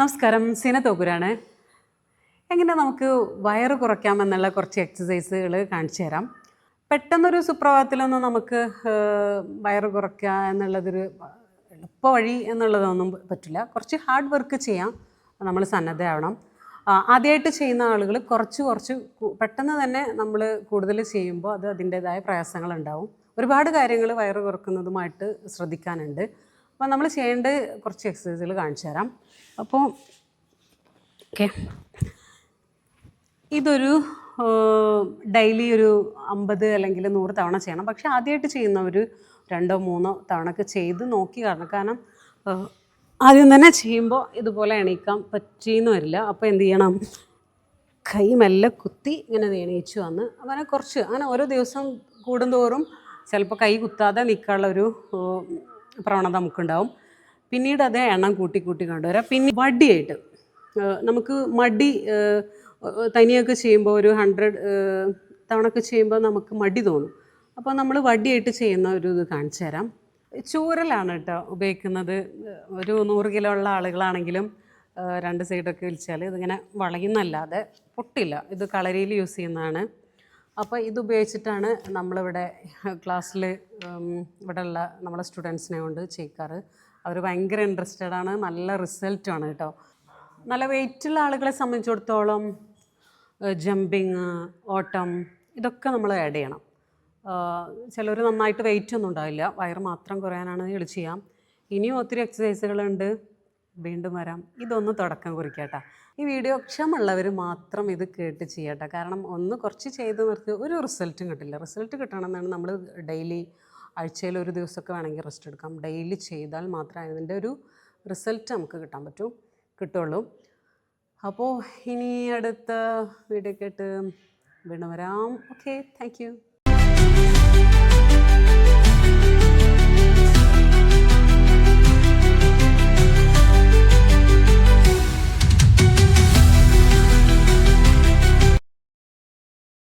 നമസ്കാരം. സീന തോക്കുരാണ്. എങ്ങനെ നമുക്ക് വയറ് കുറയ്ക്കാമെന്നുള്ള കുറച്ച് എക്സസൈസുകൾ കാണിച്ചു തരാം. പെട്ടെന്നൊരു സുപ്രഭാതത്തിലൊന്നും നമുക്ക് വയറ് കുറയ്ക്കുക എന്നുള്ളതൊരു എളുപ്പ വഴി എന്നുള്ളതൊന്നും പറ്റില്ല. കുറച്ച് ഹാർഡ് വർക്ക് ചെയ്യാം. നമ്മൾ സന്നദ്ധയാവണം. ആദ്യമായിട്ട് ചെയ്യുന്ന ആളുകൾ കുറച്ച് കുറച്ച് പെട്ടെന്ന് തന്നെ നമ്മൾ കൂടുതൽ ചെയ്യുമ്പോൾ അത് അതിന്റേതായ പ്രയാസങ്ങളുണ്ടാവും. ഒരുപാട് കാര്യങ്ങൾ വയറ് കുറക്കുന്നതുമായിട്ട് ശ്രദ്ധിക്കാനുണ്ട്. അപ്പോൾ നമ്മൾ ചെയ്യേണ്ട കുറച്ച് എക്സസൈസുകൾ കാണിച്ചു തരാം. അപ്പോൾ ഓക്കെ. ഇതൊരു ഡെയിലി ഒരു അമ്പത് അല്ലെങ്കിൽ നൂറ് തവണ ചെയ്യണം. പക്ഷെ ആദ്യമായിട്ട് ചെയ്യുന്നവർ രണ്ടോ മൂന്നോ തവണക്ക് ചെയ്ത് നോക്കി കാണണം. കാരണം ആദ്യം തന്നെ ചെയ്യുമ്പോൾ ഇതുപോലെ എണീക്കാൻ പറ്റിയെന്ന് വരില്ല. അപ്പോൾ എന്ത് ചെയ്യണം? കൈ മെല്ലെ കുത്തി ഇങ്ങനെ എണീച്ചു വന്ന് അങ്ങനെ കുറച്ച് അങ്ങനെ ഓരോ ദിവസം കൂടുന്തോറും ചിലപ്പോൾ കൈ കുത്താതെ നിൽക്കാനുള്ള ഒരു പ്രവണത നമുക്കുണ്ടാവും. പിന്നീട് അത് എണ്ണം കൂട്ടി കൂട്ടി കൊണ്ടുവരാം. പിന്നെ വടിയായിട്ട് നമുക്ക് മടി തനിയൊക്കെ ചെയ്യുമ്പോൾ ഒരു ഹൺഡ്രഡ് തവണയൊക്കെ ചെയ്യുമ്പോൾ നമുക്ക് മടി തോന്നും. അപ്പോൾ നമ്മൾ വടിയായിട്ട് ചെയ്യുന്ന ഒരു ഇത് കാണിച്ചു തരാം. ചൂരലാണ് കേട്ടോ ഉപയോഗിക്കുന്നത്. ഒരു നൂറ് കിലോ ഉള്ള ആളുകളാണെങ്കിലും രണ്ട് സൈഡൊക്കെ വലിച്ചാൽ ഇതിങ്ങനെ വളയുന്നല്ലാതെ പൊട്ടില്ല. ഇത് കളരിയിൽ യൂസ് ചെയ്യുന്നതാണ്. അപ്പോൾ ഇത് ഉപയോഗിച്ചിട്ടാണ് നമ്മളിവിടെ ക്ലാസ്സിൽ ഇവിടെയുള്ള നമ്മളെ സ്റ്റുഡൻസിനെ കൊണ്ട് ചെയ്യിക്കാറ്. അവർ ഭയങ്കര ഇൻട്രസ്റ്റഡ് ആണ്. നല്ല റിസൾട്ടാണ് കേട്ടോ. നല്ല വെയിറ്റുള്ള ആളുകളെ സംബന്ധിച്ചിടത്തോളം ജമ്പിങ് ഓട്ടം ഇതൊക്കെ നമ്മൾ ആഡ് ചെയ്യണം. ചിലർ നന്നായിട്ട് വെയിറ്റ് ഒന്നും ഉണ്ടാവില്ല. വയറ് മാത്രം കുറയാനാണ് ഇത് ചെയ്യാം. ഇനിയും ഒത്തിരി എക്സസൈസുകളുണ്ട് വീണ്ടും വരാം. ഇതൊന്ന് തുടക്കം കുറിക്കട്ടെ ഈ വീഡിയോ ക്ഷമുള്ളവർ മാത്രം ഇത് കേട്ട് ചെയ്യട്ടെ കാരണം ഒന്ന് കുറച്ച് ചെയ്ത് നിർത്തി ഒരു റിസൾട്ടും കിട്ടില്ല. റിസൾട്ട് കിട്ടണമെന്നാണ് നമ്മൾ ഡെയിലി ആഴ്ചയിൽ ഒരു ദിവസമൊക്കെ വേണമെങ്കിൽ റെസ്റ്റ് എടുക്കാം. ഡെയിലി ചെയ്താൽ മാത്രമേ അതിന്റെ ഒരു റിസൾട്ട് നമുക്ക് കിട്ടാൻ പറ്റൂ കിട്ടുള്ളൂ അപ്പോൾ ഇനി അടുത്ത വീഡിയോ കേട്ട് വീണ്ടും വരാം. Okay thank